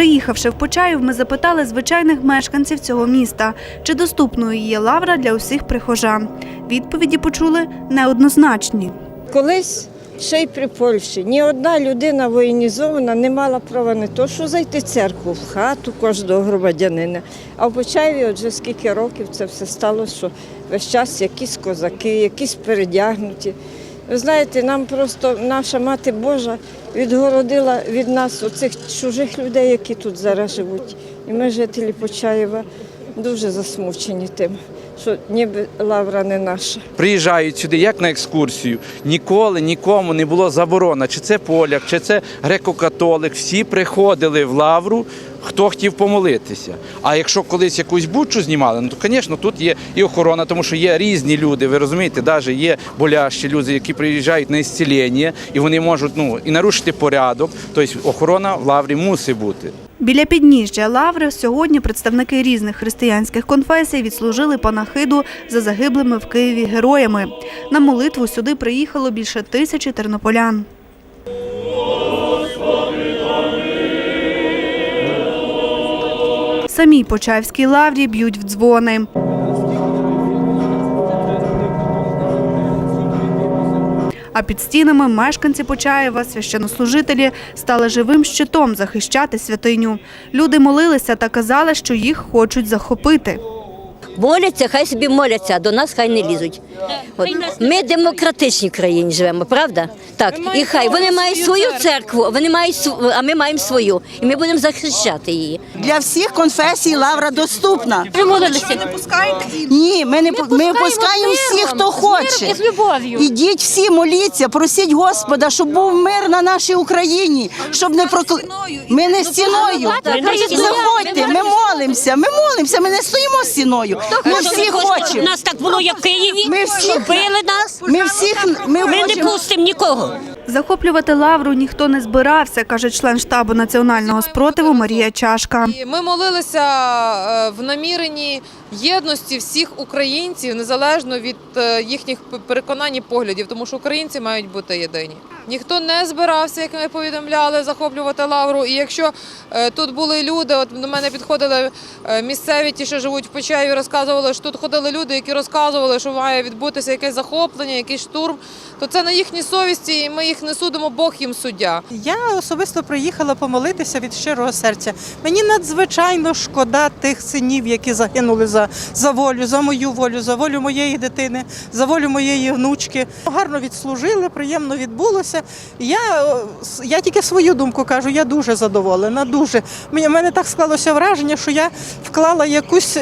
Приїхавши в Почаїв, ми запитали звичайних мешканців цього міста, чи доступною є лавра для усіх прихожан. Відповіді почули неоднозначні. Колись ще й при Польщі ні одна людина воєнізована не мала права не то, що зайти в церкву, в хату кожного громадянина. А в Почаєві от вже скільки років це все сталося, що весь час якісь козаки, якісь передягнуті. Ви знаєте, нам просто наша мати Божа відгородила від нас оцих чужих людей, які тут зараз живуть. І ми, жителі Почаєва, дуже засмучені тим, що ніби лавра не наша. приїжджають сюди як на екскурсію. Ніколи нікому не було заборона, чи це поляк, чи це греко-католик. Всі приходили в лавру, хто хотів помолитися. А якщо колись якусь бучу знімали, ну то, звісно, тут є і охорона, тому що є різні люди. Ви розумієте, навіть є болящі люди, які приїжджають на ісцілення, і вони можуть ну і нарушити порядок. Тобто охорона в лаврі мусить бути. Біля підніжжя лаври сьогодні представники різних християнських конфесій відслужили панахиду за загиблими в Києві героями. На молитву сюди приїхало більше тисячі тернополян. Самій Почаївській лаврі б'ють в дзвони. А під стінами мешканці Почаєва, священнослужителі, стали живим щитом захищати святиню. Люди молилися та казали, що їх хочуть захопити. Моляться, хай собі моляться, а до нас хай не лізуть. От. Ми в демократичній країні живемо, правда? Так, і хай вони мають свою церкву, вони мають а ми маємо свою, і ми будемо захищати її. Для всіх конфесій лавра доступна. Ви молилися? Ні, ми не, ми пускаємо пускаємо всіх, хто хоче. з любов'ю. Ідіть всі, моліться, просіть Господа, щоб був мир на нашій Україні, щоб не прокли... Ми не стіною. Ми. Заходьте, ми молимося, ми молимося, ми не стоїмо стіною. Ми всі хочемо. нас так було, як в Києві, Ми всі- били нас. Ми всіх ми Ми не пустимо нікого. Захоплювати лавру ніхто не збирався, каже член штабу національного спротиву Марія Чашка. Ми молилися е, в наміренні єдності всіх українців, незалежно від е, їхніх переконань і поглядів, тому що українці мають бути єдині. Ніхто не збирався, як ми повідомляли, захоплювати лавру. І якщо е, тут були люди, от до мене підходили е, місцеві, ті, що живуть в Почаєві, розказували, що тут ходили люди, які розказували, що має відбутися якесь захоплення, якийсь штурм, то це на їхній совісті, і ми їх не судимо, Бог їм суддя. Я особисто приїхала помолитися від щирого серця. Мені надзвичайно шкода тих синів, які загинули за, за волю, за мою волю, за волю моєї дитини, за волю моєї внучки. Гарно відслужили, приємно відбулося. Я, я тільки свою думку кажу, я дуже задоволена. Дуже мені мене так склалося враження, що я вклала якусь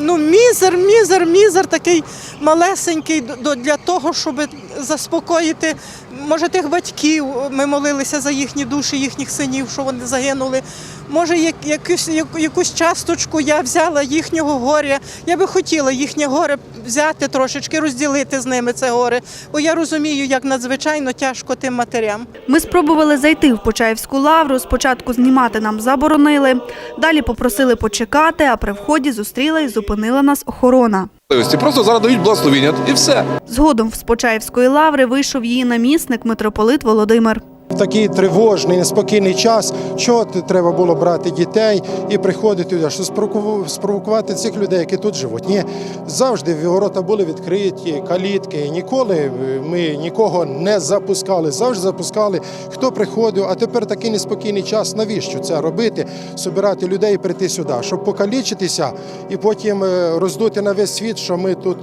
ну мізер, мізер, мізер такий малесенький для того, щоб заспокоїти може тих батьків. Ми молилися за їхні душі, їхніх синів, що вони загинули. Може, як, якусь, яку- якусь часточку я взяла їхнього горя. Я би хотіла їхнє горе взяти трошечки, розділити з ними це горе. Бо я розумію, як надзвичайно тяжко тим матерям. Ми спробували зайти в Почаївську лавру. Спочатку знімати нам заборонили. Далі попросили почекати, а при вході зустріла і зупинила нас охорона. Просто зараз дають благословіння і все. Згодом з Почаївської лаври вийшов її намісник митрополит Володимир. В такий тривожний, неспокійний час, чого треба було брати дітей і приходити туди, щоб спровокувати цих людей, які тут живуть. Ні, завжди ворота були відкриті, калітки. Ніколи ми нікого не запускали, завжди запускали, хто приходив. А тепер такий неспокійний час. Навіщо це робити? Собирати людей і прийти сюди, щоб покалічитися і потім е, роздути на весь світ, що ми тут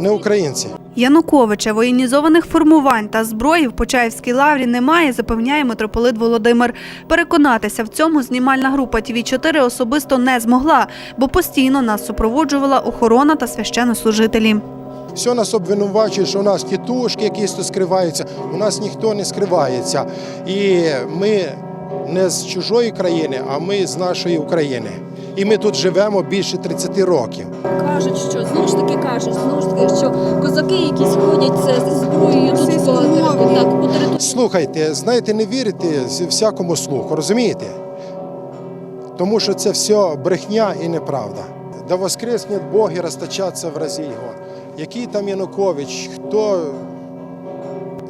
не українці. Януковича, воєнізованих формувань та зброї в Почаївській лаврі немає, запевняє митрополит Володимир. Переконатися в цьому знімальна група ТВ 4 особисто не змогла, бо постійно нас супроводжувала охорона та священнослужителі. Все нас обвинувачують, що у нас тітушки якісь тут скриваються. У нас ніхто не скривається. І ми не з чужої країни, а ми з нашої України. І ми тут живемо більше 30 років. Кажуть, що знову ж таки кажуть, знову ж таки, що козаки, які сходять це зброєю тут по, так, по території. Слухайте, знаєте, не вірите всякому слуху, розумієте? Тому що це все брехня і неправда. Да воскресне Бог і розтачаться в разі його. Який там Янукович, хто,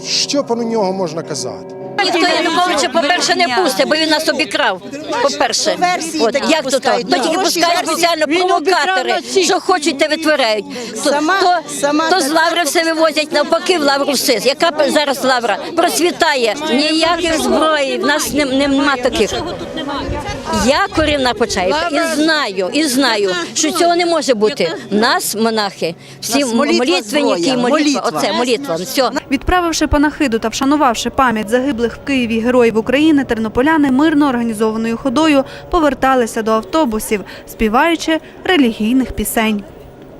що про нього можна казати? Ніхто Януковича, по-перше, не пустить, бо він нас обікрав. По-перше, От, як то так? То тільки пускають спеціально провокатори, що хочуть, те витворяють. То, Сама- то, сама то з лаври все вивозять, навпаки, в лавру все. Яка зараз лавра? Процвітає. Ніяких зброї, в нас нема таких. Я корінна почаївка і знаю, і знаю, що цього не може бути. Нас, монахи, всі Нас молитва молитвенники, молитва. молитва. Оце молитва. Все. Відправивши панахиду та вшанувавши пам'ять загиблих в Києві героїв України, тернополяни мирно організованою ходою поверталися до автобусів, співаючи релігійних пісень.